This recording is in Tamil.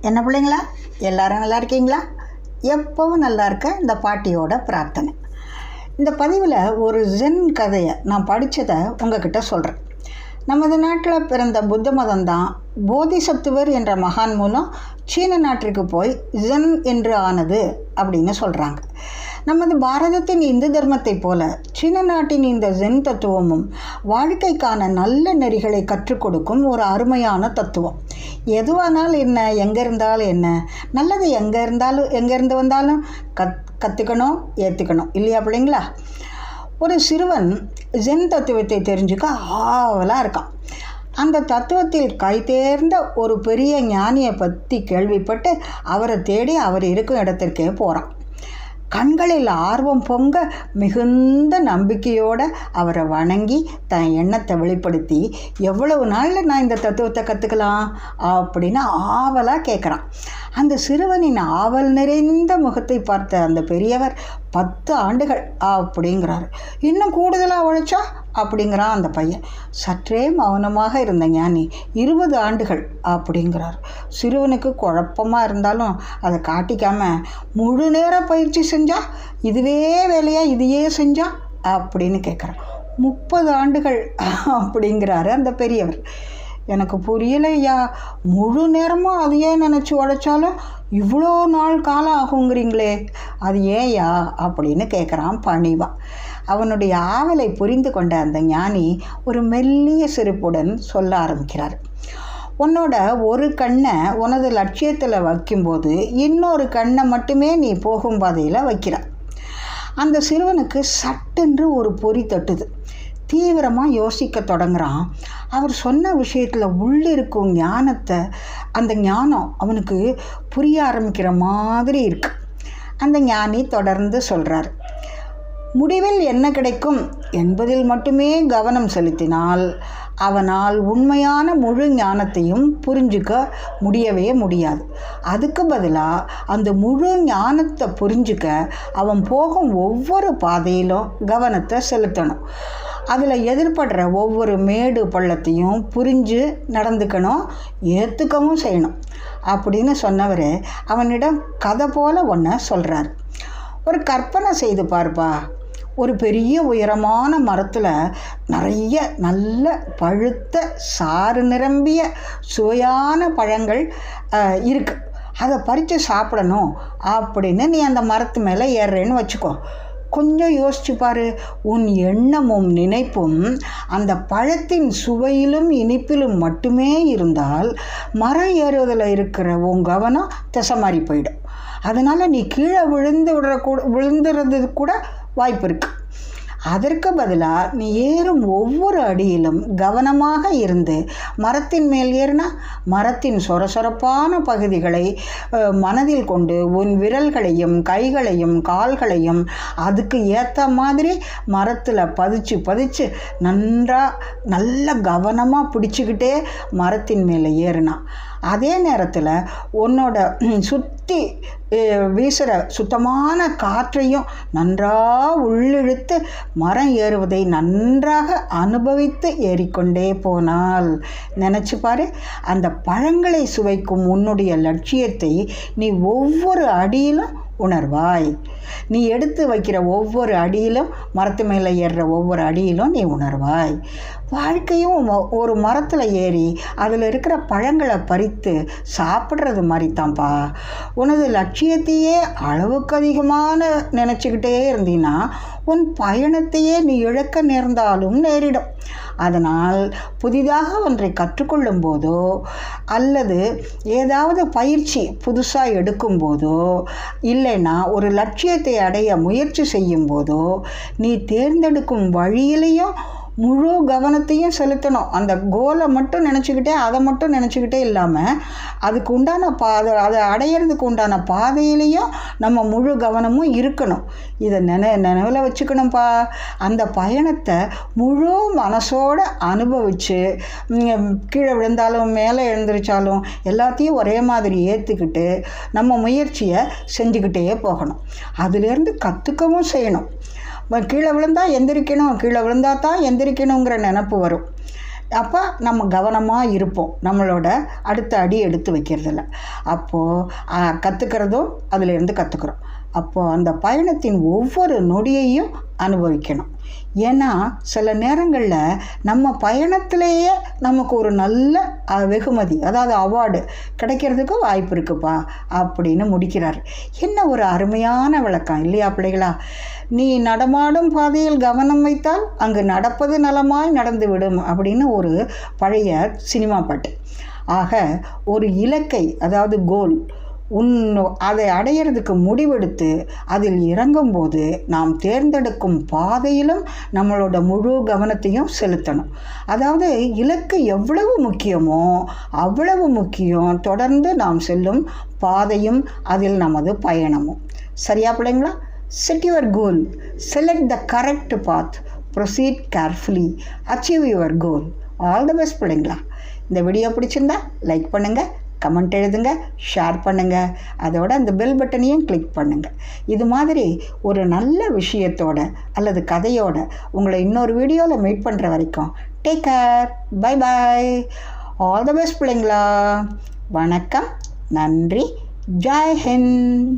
என்ன பிள்ளைங்களா? எல்லாரும் நல்லா இருக்கீங்களா? எப்பவும் நல்லா இருக்க இந்த பாட்டியோட பிரார்த்தனை. இந்த பதிவில் ஒரு ஜென் கதையை நான் படித்ததை உங்ககிட்ட சொல்கிறேன் நமது நாட்டில் பிறந்த புத்த மதம் தான் போதிசத்துவர் என்ற மகான் மூலம் சீன நாட்டிற்கு போய் ஜென் என்று ஆனது அப்படின்னு சொல்கிறாங்க நமது பாரதத்தின் இந்து தர்மத்தை போல சீன நாட்டின் இந்த ஜென் தத்துவமும் வாழ்க்கைக்கான நல்ல நெறிகளை கற்றுக் கொடுக்கும் ஒரு அருமையான தத்துவம். எதுவானாலும் என்ன? எங்கே இருந்தாலும் என்ன? நல்லது எங்கே இருந்தாலும் எங்கேருந்து வந்தாலும் கத் கற்றுக்கணும் ஏற்றுக்கணும் இல்லையா பிள்ளைங்களா? ஒரு சிறுவன் ஜென் தத்துவத்தை தெரிஞ்சுக்க ஆவலாக இருக்கான். அந்த தத்துவத்தில் கைதேர்ந்த ஒரு பெரிய ஞானியை பற்றி கேள்விப்பட்டு அவரை தேடி அவர் இருக்கும் இடத்திற்கே போகிறான் கண்களில் ஆர்வம் பொங்க மிகுந்த நம்பிக்கையோடு அவரை வணங்கி தன் எண்ணத்தை வெளிப்படுத்தி எவ்வளவு நாளில் நான் இந்த தத்துவத்தை கற்றுக்கலாம் அப்படின்னு ஆவலாக கேட்குறான் அந்த சிறுவனின் ஆவல் நிறைந்த முகத்தை பார்த்த அந்த பெரியவர் பத்து ஆண்டுகள் அப்படிங்கிறாரு. இன்னும் கூடுதலாக உழைச்சா அப்படிங்கிறான் அந்த பையன். சற்றே மௌனமாக இருந்த ஞானி இருபது ஆண்டுகள் அப்படிங்கிறார். சிறுவனுக்கு குழப்பமாக இருந்தாலும் அதை காட்டிக்காம முழு நேர பயிற்சி செஞ்சா? இதுவே வேலையாக இதையே செஞ்சா? அப்படின்னு கேட்குறான் முப்பது ஆண்டுகள் அப்படிங்கிறாரு அந்த பெரியவர். எனக்கு புரியலையா? முழு நேரமும் அதையே நினச்சி உழைச்சாலும் இவ்வளோ நாள் காலம் ஆகுங்கிறீங்களே. அது ஏயா? அப்படின்னு கேட்குறான் பணிவா. அவனுடைய ஆவலை புரிந்து கொண்ட அந்த ஞானி ஒரு மெல்லிய சிரிப்புடன் சொல்ல ஆரம்பிக்கிறார். உன்னோட ஒரு கண்ணை உனது லட்சியத்தில் வைக்கும்போது இன்னொரு கண்ணை மட்டுமே நீ போகும் பாதையில் வைக்கிற அந்த சிறுவனுக்கு சட்டென்று ஒரு பொறி தட்டுது. தீவிரமாக யோசிக்க தொடங்குறான். அவர் சொன்ன விஷயத்தில் உள்ளே இருக்கும் ஞானத்தை அந்த ஞானம் அவனுக்கு புரிய ஆரம்பிக்கிற மாதிரி இருக்கு. அந்த ஞானி தொடர்ந்து சொல்கிறார் முடிவில் என்ன கிடைக்கும்? என்பதில் மட்டுமே கவனம் செலுத்தினால் அவனால் உண்மையான முழு ஞானத்தையும் புரிஞ்சுக்க முடியவே முடியாது. அதுக்கு பதிலாக அந்த முழு ஞானத்தை புரிஞ்சுக்க அவன் போகும் ஒவ்வொரு பாதையிலும் கவனத்தை செலுத்தணும். அதில் எதிர்படுற ஒவ்வொரு மேடு பள்ளத்தையும் புரிஞ்சு நடந்துக்கணும் ஏற்றுக்கவும் செய்யணும். அப்படின்னு சொன்னவர் அவனிடம் கதை போல் ஒன்றை சொல்கிறார் ஒரு கற்பனை செய்து பார்ப்பா. ஒரு பெரிய உயரமான மரத்தில் நிறைய நல்ல பழுத்த சாறு நிரம்பிய சுவையான பழங்கள் இருக்குது அதை பறித்து சாப்பிடணும் அப்படின்னு நீ அந்த மரத்து மேலே ஏறுறேன்னு வச்சுக்கோ. கொஞ்சம் யோசிச்சு பாரு. உன் எண்ணமும் நினைப்பும் அந்த பழத்தின் சுவையிலும் இனிப்பிலும் மட்டுமே இருந்தால் மரம் ஏறுவதில் இருக்கிற உன் கவனம் திசை மாறி போயிடும். அதனால் நீ கீழே விழுந்து விடுற கூட விழுந்துறது கூட வாய்ப்பு இருக்குது அதற்கு பதிலாக நீ ஏறும் ஒவ்வொரு அடியிலும் கவனமாக இருந்து மரத்தின் மேல் ஏறினா மரத்தின் சொரசொரப்பான பகுதிகளை மனதில் கொண்டு உன் விரல்களையும் கைகளையும் கால்களையும் அதுக்கு ஏற்ற மாதிரி மரத்தில் பதிச்சு பதிச்சு நன்றாக நல்ல கவனமாக பிடிச்சிக்கிட்டே மரத்தின் மேலே ஏறினா. அதே நேரத்தில் உன்னோட சுற்றி வீசுகிற சுத்தமான காற்றையும் நன்றாக உள்ளிழுத்து மரம் ஏறுவதை நன்றாக அனுபவித்து ஏறிக்கொண்டே போனால். நினச்சி பாரு அந்த பழங்களை சுவைக்கும் உன்னுடைய லட்சியத்தை நீ ஒவ்வொரு அடியிலும் உணர்வாய். நீ எடுத்து வைக்கிற ஒவ்வொரு அடியிலும் மரத்து மேலே ஏறுற ஒவ்வொரு அடியிலும் நீ உணர்வாய். வாழ்க்கையும் ஒரு மரத்தில் ஏறி அதில் இருக்கிற பழங்களை பறித்து சாப்பிட்றது மாதிரி தான்ப்பா உனது லட்சியத்தையே அளவுக்கு அதிகமான நினச்சிக்கிட்டே இருந்தீங்கன்னா உன் பயணத்தையே நீ இழக்க நேர்ந்தாலும் நேரிடும். அதனால் புதிதாக ஒன்றை கற்றுக்கொள்ளும் போதோ அல்லது ஏதாவது பயிற்சி புதுசாக எடுக்கும் போதோ இல்லைன்னா ஒரு லட்சியத்தை அடைய முயற்சி செய்யும் போதோ நீ தேர்ந்தெடுக்கும் வழியிலையும் முழு கவனத்தையும் செலுத்தணும். அந்த கோலை மட்டும் நினச்சிக்கிட்டே அதை மட்டும் நினச்சிக்கிட்டே இல்லாமல் அதுக்கு உண்டான பாதை அதை அதை அடையிறதுக்கு உண்டான பாதையிலையும் நம்ம முழு கவனமும் இருக்கணும். இதை நினை நினைவில் வச்சுக்கணும்ப்பா அந்த பயணத்தை முழு மனசோடு அனுபவித்து கீழே விழுந்தாலும் மேலே எழுந்திரிச்சாலும் எல்லாத்தையும் ஒரே மாதிரி ஏற்றுக்கிட்டு நம்ம முயற்சியை செஞ்சுக்கிட்டே போகணும். அதுலேருந்து கற்றுக்கவும் செய்யணும். கீழே விழுந்தா எந்திரிக்கணும் கீழே விழுந்தா தான் எந்திரிக்கணுங்கிற நினப்பு வரும். அப்போ நம்ம கவனமாக இருப்போம். நம்மளோட அடுத்த அடி எடுத்து வைக்கிறதில்ல. அப்போது கற்றுக்கிறதும் அதிலேருந்து கற்றுக்குறோம் அப்போது அந்த பயணத்தின் ஒவ்வொரு நொடியையும் அனுபவிக்கணும். ஏன்னா சில நேரங்களில் நம்ம பயணத்திலேயே நமக்கு ஒரு நல்ல வெகுமதி அதாவது அவார்டு கிடைக்கிறதுக்கு வாய்ப்பு இருக்குப்பா அப்படின்னு முடிக்கிறார். என்ன ஒரு அருமையான விளக்கம் இல்லையா பிள்ளைகளா? நீ நடமாடும் பாதையில் கவனம் வைத்தால் அங்கு நடப்பது நலமாய் நடந்துவிடும் அப்படின்னு ஒரு பழைய சினிமா பாட்டு. ஆக ஒரு இலக்கை அதாவது கோல் உன் அதை அடையிறதுக்கு முடிவெடுத்து அதில் இறங்கும்போது நாம் தேர்ந்தெடுக்கும் பாதையிலும் நம்மளோட முழு கவனத்தையும் செலுத்தணும். அதாவது இலக்கு எவ்வளவு முக்கியமோ அவ்வளவு முக்கியம். தொடர்ந்து நாம் செல்லும் பாதையும் அதில் நமது பயணமும். சரியா பிள்ளைங்களா? Set your goal select the correct path proceed carefully achieve your goal all the best பிள்ளைங்களா. இந்த வீடியோ பிடிச்சிருந்தா லைக் பண்ணுங்கள் கமெண்ட் எழுதுங்க ஷேர் பண்ணுங்கள் அதோட அந்த பெல் பட்டனையும் கிளிக் பண்ணுங்கள் இது மாதிரி ஒரு நல்ல விஷயத்தோட அல்லது கதையோட உங்களை இன்னொரு வீடியோவில் மீட் பண்ணுற வரைக்கும் take care bye bye all the best பிள்ளைங்களா. வணக்கம். நன்றி. ஜெய் ஹிந்த்.